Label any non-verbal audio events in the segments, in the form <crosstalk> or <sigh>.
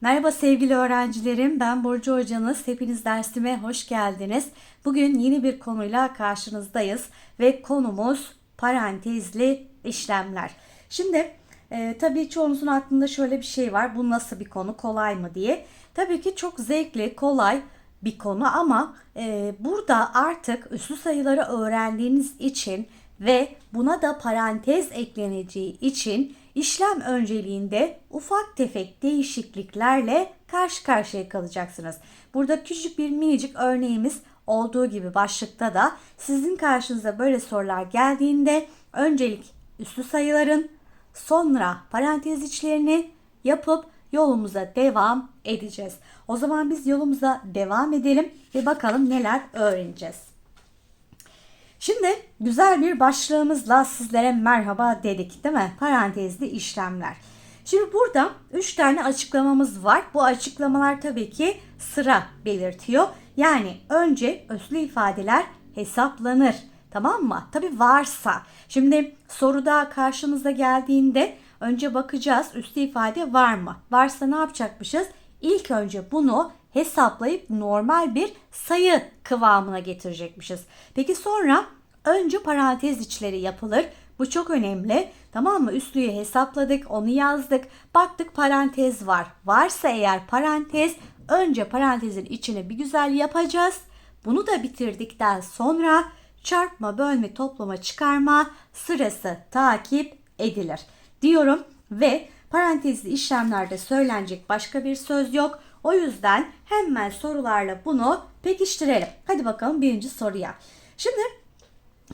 Merhaba sevgili öğrencilerim. Ben Burcu Hocanız. Hepiniz dersime hoş geldiniz. Bugün yeni bir konuyla karşınızdayız ve konumuz parantezli işlemler. Şimdi e, tabii çoğunuzun aklında şöyle bir şey var. Bu nasıl bir konu? Kolay mı diye. Tabii ki çok zevkli, kolay bir konu ama e, burada artık üslü sayıları öğrendiğiniz için ve buna da parantez ekleneceği için işlem önceliğinde ufak tefek değişikliklerle karşı karşıya kalacaksınız. Burada küçük bir minicik örneğimiz olduğu gibi başlıkta da sizin karşınıza böyle sorular geldiğinde öncelik üslü sayıların sonra parantez içlerini yapıp yolumuza devam edeceğiz. O zaman biz yolumuza devam edelim ve bakalım neler öğreneceğiz. Şimdi güzel bir başlığımızla sizlere merhaba dedik değil mi? Parantezli işlemler. Şimdi burada 3 tane açıklamamız var. Bu açıklamalar tabii ki sıra belirtiyor. Yani önce özlü ifadeler hesaplanır. Tamam mı? Tabii varsa. Şimdi soruda karşımıza geldiğinde önce bakacağız üslü ifade var mı? Varsa ne yapacakmışız? İlk önce bunu hesaplayıp normal bir sayı kıvamına getirecekmişiz. Peki sonra önce parantez içleri yapılır. Bu çok önemli. Tamam mı? Üslüyü hesapladık, onu yazdık. Baktık parantez var. Varsa eğer parantez önce parantezin içine bir güzel yapacağız. Bunu da bitirdikten sonra çarpma, bölme, toplama, çıkarma sırası takip edilir diyorum ve parantezli işlemlerde söylenecek başka bir söz yok. O yüzden hemen sorularla bunu pekiştirelim. Hadi bakalım birinci soruya. Şimdi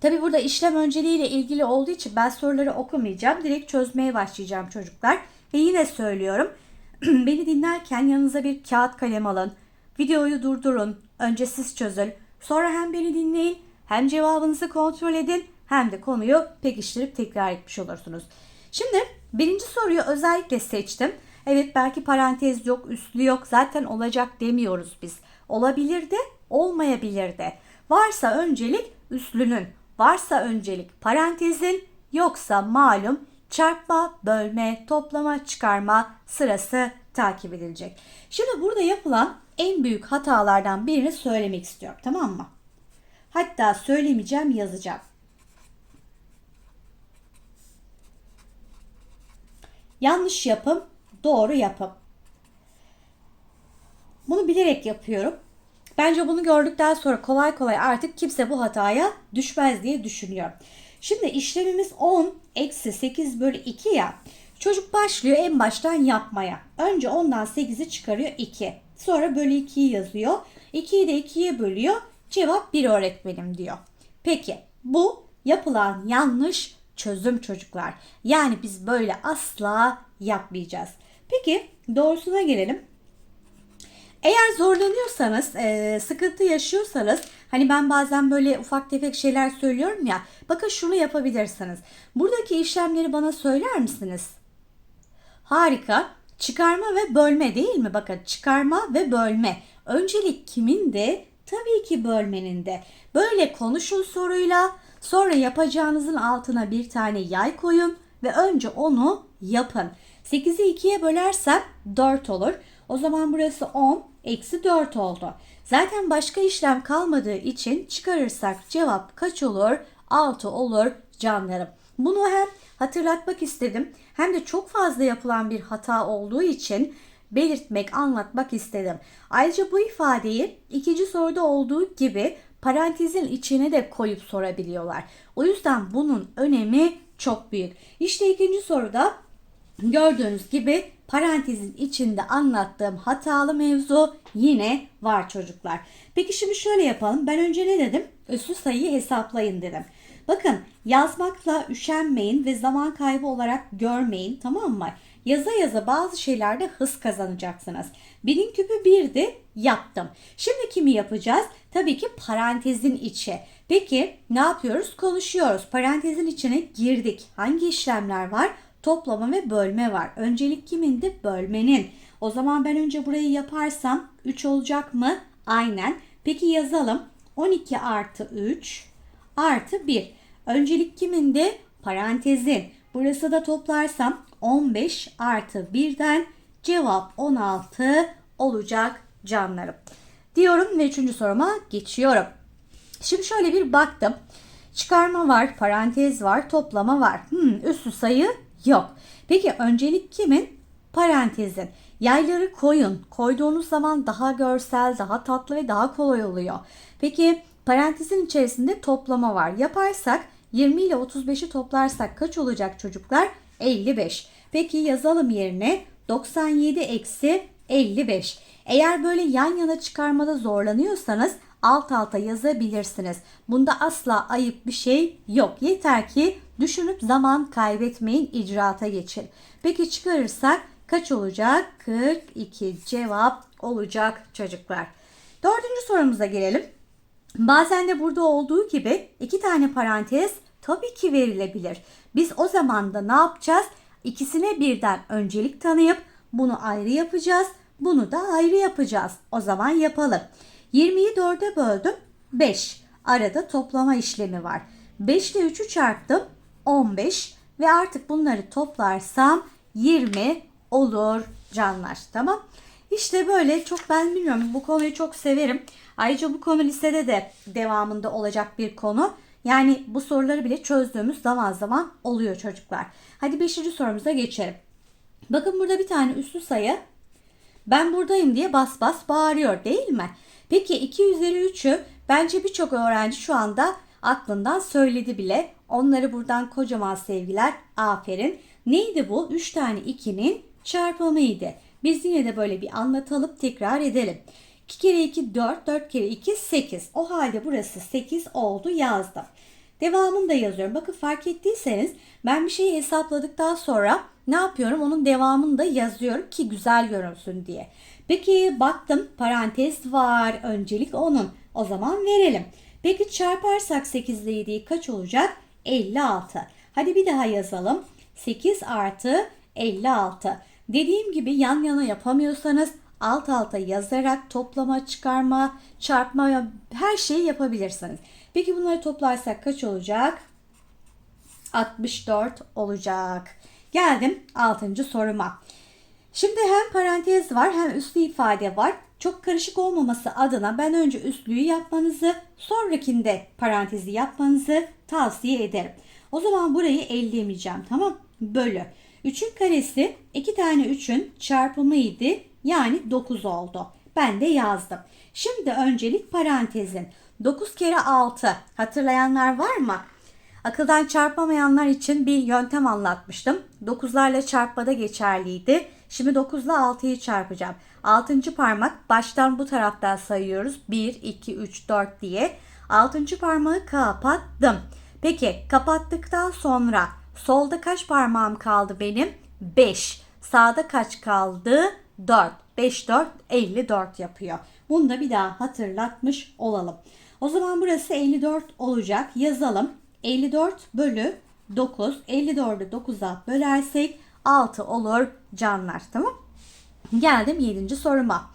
tabi burada işlem önceliğiyle ilgili olduğu için ben soruları okumayacağım. Direkt çözmeye başlayacağım çocuklar. Ve yine söylüyorum. <clears throat> Beni dinlerken yanınıza bir kağıt kalem alın. Videoyu durdurun. Önce siz çözün. Sonra hem beni dinleyin hem cevabınızı kontrol edin hem de konuyu pekiştirip tekrar etmiş olursunuz. Şimdi birinci soruyu özellikle seçtim. Evet belki parantez yok, üslü yok. Zaten olacak demiyoruz biz. Olabilir de, olmayabilir de. Varsa öncelik üslünün, varsa öncelik parantezin, yoksa malum çarpma, bölme, toplama, çıkarma sırası takip edilecek. Şimdi burada yapılan en büyük hatalardan birini söylemek istiyorum. Tamam mı? Hatta söylemeyeceğim, yazacağım. Yanlış yapım, doğru yapım. Bunu bilerek yapıyorum. Bence bunu gördükten sonra kolay kolay artık kimse bu hataya düşmez diye düşünüyorum. Şimdi işlemimiz 10 eksi 8 bölü 2 ya. Çocuk başlıyor en baştan yapmaya. Önce 10'dan 8'i çıkarıyor 2. Sonra bölü 2'yi yazıyor. 2'yi de 2'ye bölüyor. Cevap 1 öğretmenim diyor. Peki bu yapılan yanlış çözüm çocuklar. Yani biz böyle asla yapmayacağız. Peki doğrusuna gelelim. Eğer zorlanıyorsanız, e, sıkıntı yaşıyorsanız, hani ben bazen böyle ufak tefek şeyler söylüyorum ya, bakın şunu yapabilirsiniz. Buradaki işlemleri bana söyler misiniz? Harika. Çıkarma ve bölme değil mi? Bakın çıkarma ve bölme. Öncelik kimin de? Tabii ki bölmenin de. Böyle konuşun soruyla, sonra yapacağınızın altına bir tane yay koyun ve önce onu yapın. 8'i 2'ye bölersem 4 olur. O zaman burası 10 eksi 4 oldu. Zaten başka işlem kalmadığı için çıkarırsak cevap kaç olur? 6 olur canlarım. Bunu hem hatırlatmak istedim hem de çok fazla yapılan bir hata olduğu için belirtmek, anlatmak istedim. Ayrıca bu ifadeyi ikinci soruda olduğu gibi parantezin içine de koyup sorabiliyorlar. O yüzden bunun önemi çok büyük. İşte ikinci soruda gördüğünüz gibi parantezin içinde anlattığım hatalı mevzu yine var çocuklar. Peki şimdi şöyle yapalım. Ben önce ne dedim? Üslü sayıyı hesaplayın dedim. Bakın yazmakla üşenmeyin ve zaman kaybı olarak görmeyin tamam mı? Yaza yaza bazı şeylerde hız kazanacaksınız. Binin küpü birdi yaptım. Şimdi kimi yapacağız? Tabii ki parantezin içi. Peki ne yapıyoruz? Konuşuyoruz. Parantezin içine girdik. Hangi işlemler var? Toplama ve bölme var. Öncelik kimindi? Bölmenin. O zaman ben önce burayı yaparsam 3 olacak mı? Aynen. Peki yazalım. 12 artı 3 artı 1. Öncelik kimindi? Parantezin. Burası da toplarsam 15 artı 1'den Cevap 16 olacak canlarım. Diyorum ve üçüncü soruma geçiyorum. Şimdi şöyle bir baktım. Çıkarma var, parantez var, toplama var. Hmm, üstü sayı yok. Peki öncelik kimin? Parantezin. Yayları koyun. Koyduğunuz zaman daha görsel, daha tatlı ve daha kolay oluyor. Peki parantezin içerisinde toplama var. Yaparsak 20 ile 35'i toplarsak kaç olacak çocuklar? 55. Peki yazalım yerine 97 eksi 55. Eğer böyle yan yana çıkarmada zorlanıyorsanız alt alta yazabilirsiniz. Bunda asla ayıp bir şey yok. Yeter ki düşünüp zaman kaybetmeyin, icraata geçin. Peki çıkarırsak kaç olacak? 42 cevap olacak çocuklar. Dördüncü sorumuza gelelim. Bazen de burada olduğu gibi iki tane parantez tabii ki verilebilir. Biz o zaman da ne yapacağız? İkisine birden öncelik tanıyıp bunu ayrı yapacağız. Bunu da ayrı yapacağız. O zaman yapalım. 20'yi 4'e böldüm. 5. Arada toplama işlemi var. 5 ile 3'ü çarptım. 15 ve artık bunları toplarsam 20 olur canlar. Tamam. İşte böyle çok ben bilmiyorum bu konuyu çok severim. Ayrıca bu konu lisede de devamında olacak bir konu. Yani bu soruları bile çözdüğümüz zaman zaman oluyor çocuklar. Hadi 5. sorumuza geçelim. Bakın burada bir tane üslü sayı ben buradayım diye bas bas bağırıyor değil mi? Peki 2 üzeri 3'ü bence birçok öğrenci şu anda aklından söyledi bile. Onları buradan kocaman sevgiler. Aferin. Neydi bu? 3 tane 2'nin çarpımıydı. Biz yine de böyle bir anlatalım tekrar edelim. 2 kere 2 4, 4 kere 2 8. O halde burası 8 oldu yazdım. Devamını da yazıyorum. Bakın fark ettiyseniz ben bir şeyi hesapladıktan sonra ne yapıyorum? Onun devamını da yazıyorum ki güzel görünsün diye. Peki baktım parantez var. Öncelik onun. O zaman verelim. Peki çarparsak 8 ile 7'yi kaç olacak? 56. Hadi bir daha yazalım. 8 artı 56. Dediğim gibi yan yana yapamıyorsanız alt alta yazarak toplama, çıkarma, çarpma her şeyi yapabilirsiniz. Peki bunları toplarsak kaç olacak? 64 olacak. Geldim 6. soruma. Şimdi hem parantez var hem üslü ifade var. Çok karışık olmaması adına ben önce üslüyü yapmanızı, sonrakinde parantezi yapmanızı tavsiye ederim. O zaman burayı ellemeyeceğim tamam Bölü. 3'ün karesi 2 tane 3'ün çarpımıydı. Yani 9 oldu. Ben de yazdım. Şimdi öncelik parantezin. 9 kere 6 hatırlayanlar var mı? Akıldan çarpamayanlar için bir yöntem anlatmıştım. 9'larla çarpmada geçerliydi. Şimdi 9 ile 6'yı çarpacağım. 6. parmak baştan bu taraftan sayıyoruz. 1, 2, 3, 4 diye. 6. parmağı kapattım. Peki kapattıktan sonra solda kaç parmağım kaldı benim? 5. Sağda kaç kaldı? 4. 5, 4, 54 yapıyor. Bunu da bir daha hatırlatmış olalım. O zaman burası 54 olacak. Yazalım. 54 bölü 9. 54'ü 9'a bölersek 6 olur canlar. Tamam. Geldim 7. soruma.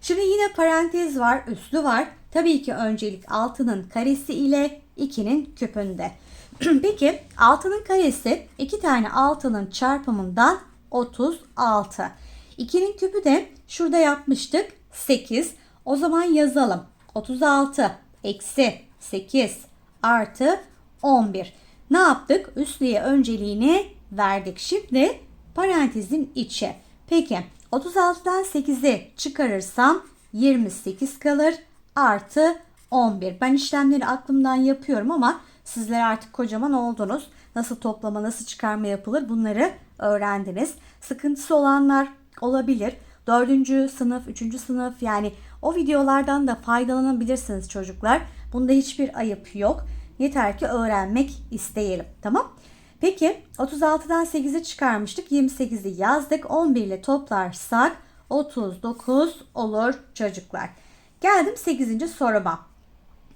Şimdi yine parantez var, üslü var. Tabii ki öncelik 6'nın karesi ile 2'nin küpünde. <clears throat> Peki 6'nın karesi 2 tane 6'nın çarpımından 36. 2'nin küpü de şurada yapmıştık 8. O zaman yazalım. 36 eksi 8 artı 11. Ne yaptık? Üslüye önceliğini verdik. Şimdi parantezin içi. Peki 36'dan 8'i çıkarırsam 28 kalır artı 11. Ben işlemleri aklımdan yapıyorum ama sizler artık kocaman oldunuz. Nasıl toplama, nasıl çıkarma yapılır bunları öğrendiniz. Sıkıntısı olanlar olabilir. Dördüncü sınıf, üçüncü sınıf yani o videolardan da faydalanabilirsiniz çocuklar. Bunda hiçbir ayıp yok. Yeter ki öğrenmek isteyelim. Tamam. Peki 36'dan 8'i çıkarmıştık. 28'i yazdık. 11 ile toplarsak 39 olur çocuklar. Geldim 8. soruma.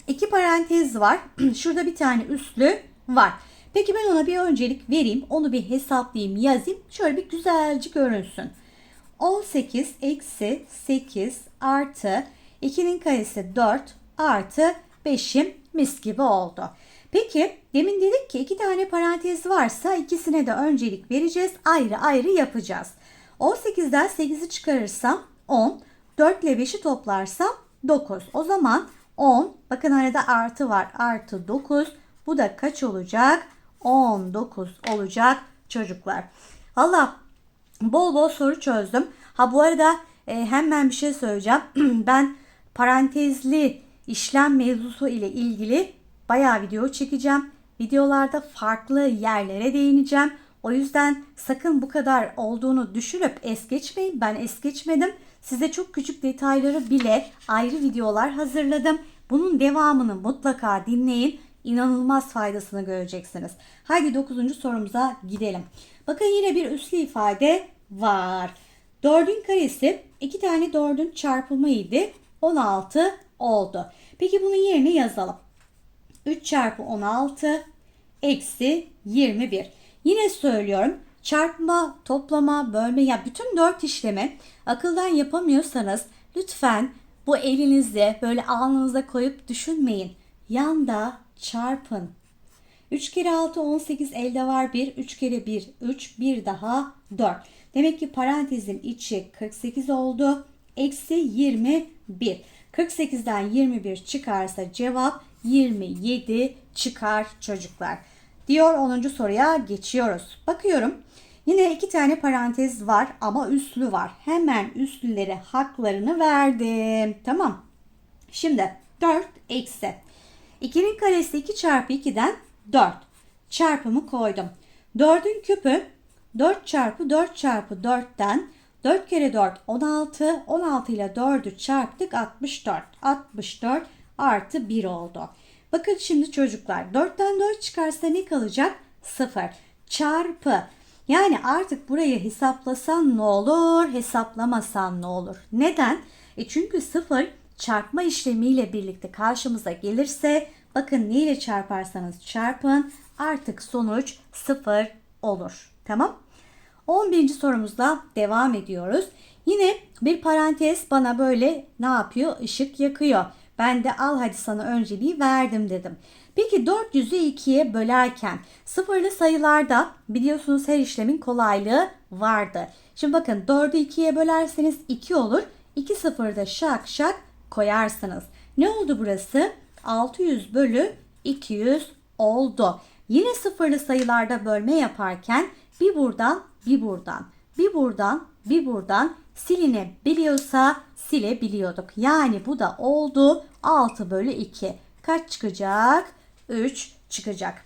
İki parantez var. <clears throat> Şurada bir tane üslü var. Peki ben ona bir öncelik vereyim. Onu bir hesaplayayım yazayım. Şöyle bir güzelce görünsün. 18 eksi 8 artı 2'nin karesi 4 artı 5'im mis gibi oldu. Peki demin dedik ki iki tane parantez varsa ikisine de öncelik vereceğiz. Ayrı ayrı yapacağız. 18'den 8'i çıkarırsam 10. 4 ile 5'i toplarsam 9. O zaman 10. Bakın arada artı var. Artı 9. Bu da kaç olacak? 19 olacak çocuklar. Allah bol bol soru çözdüm. Ha bu arada e, hemen bir şey söyleyeceğim. <clears throat> ben parantezli işlem mevzusu ile ilgili bayağı video çekeceğim. Videolarda farklı yerlere değineceğim. O yüzden sakın bu kadar olduğunu düşünüp es geçmeyin. Ben es geçmedim. Size çok küçük detayları bile ayrı videolar hazırladım. Bunun devamını mutlaka dinleyin. İnanılmaz faydasını göreceksiniz. Haydi 9. sorumuza gidelim. Bakın yine bir üslü ifade var. 4'ün karesi 2 tane 4'ün çarpımıydı. 16 oldu. Peki bunun yerine yazalım. 3 çarpı 16 eksi 21. Yine söylüyorum çarpma, toplama, bölme ya bütün 4 işlemi akıldan yapamıyorsanız lütfen bu elinizde böyle alnınıza koyup düşünmeyin. Yanda çarpın. 3 kere 6 18 elde var 1. 3 kere 1 3 bir daha 4. Demek ki parantezin içi 48 oldu. Eksi 21. 48'den 21 çıkarsa cevap 27 çıkar çocuklar. Diyor 10. soruya geçiyoruz. Bakıyorum. Yine iki tane parantez var ama üslü var. Hemen üslülere haklarını verdim. Tamam. Şimdi 4 eksi. 2'nin karesi 2 çarpı 2'den 4. Çarpımı koydum. 4'ün küpü 4 çarpı 4 çarpı 4'ten 4 kere 4 16. 16 ile 4'ü çarptık 64. 64 artı 1 oldu. Bakın şimdi çocuklar 4'ten 4 çıkarsa ne kalacak? 0 çarpı. Yani artık burayı hesaplasan ne olur, hesaplamasan ne olur? Neden? E çünkü 0 çarpma işlemiyle birlikte karşımıza gelirse bakın ne ile çarparsanız çarpın artık sonuç 0 olur. Tamam? 11. sorumuzda devam ediyoruz. Yine bir parantez bana böyle ne yapıyor? Işık yakıyor. Ben de al hadi sana önceliği verdim dedim. Peki 400'ü 2'ye bölerken sıfırlı sayılarda biliyorsunuz her işlemin kolaylığı vardı. Şimdi bakın 4'ü 2'ye bölerseniz 2 olur. 2 sıfırda şak şak koyarsınız. Ne oldu burası? 600 bölü 200 oldu. Yine sıfırlı sayılarda bölme yaparken bir buradan bir buradan bir buradan bir buradan silinebiliyorsa silebiliyorduk. Yani bu da oldu 6 bölü 2. Kaç çıkacak? 3 çıkacak.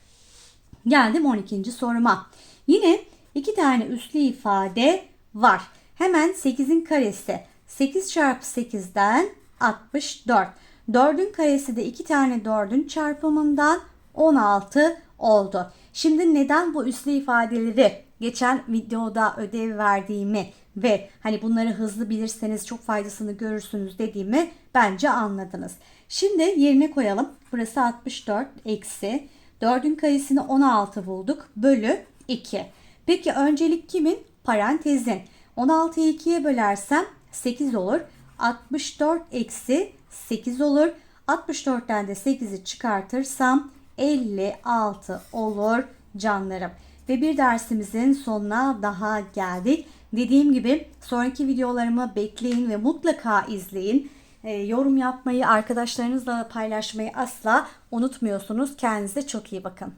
Geldim 12. soruma. Yine iki tane üslü ifade var. Hemen 8'in karesi. 8 çarpı 8'den 64. 4'ün karesi de iki tane 4'ün çarpımından 16 oldu. Şimdi neden bu üslü ifadeleri geçen videoda ödev verdiğimi ve hani bunları hızlı bilirseniz çok faydasını görürsünüz dediğimi bence anladınız. Şimdi yerine koyalım. Burası 64 eksi 4'ün karesini 16 bulduk bölü 2. Peki öncelik kimin? Parantezin. 16'yı 2'ye bölersem 8 olur. 64 eksi 8 olur. 64'ten de 8'i çıkartırsam 56 olur canlarım. Ve bir dersimizin sonuna daha geldik. Dediğim gibi sonraki videolarımı bekleyin ve mutlaka izleyin. E, yorum yapmayı, arkadaşlarınızla paylaşmayı asla unutmuyorsunuz. Kendinize çok iyi bakın.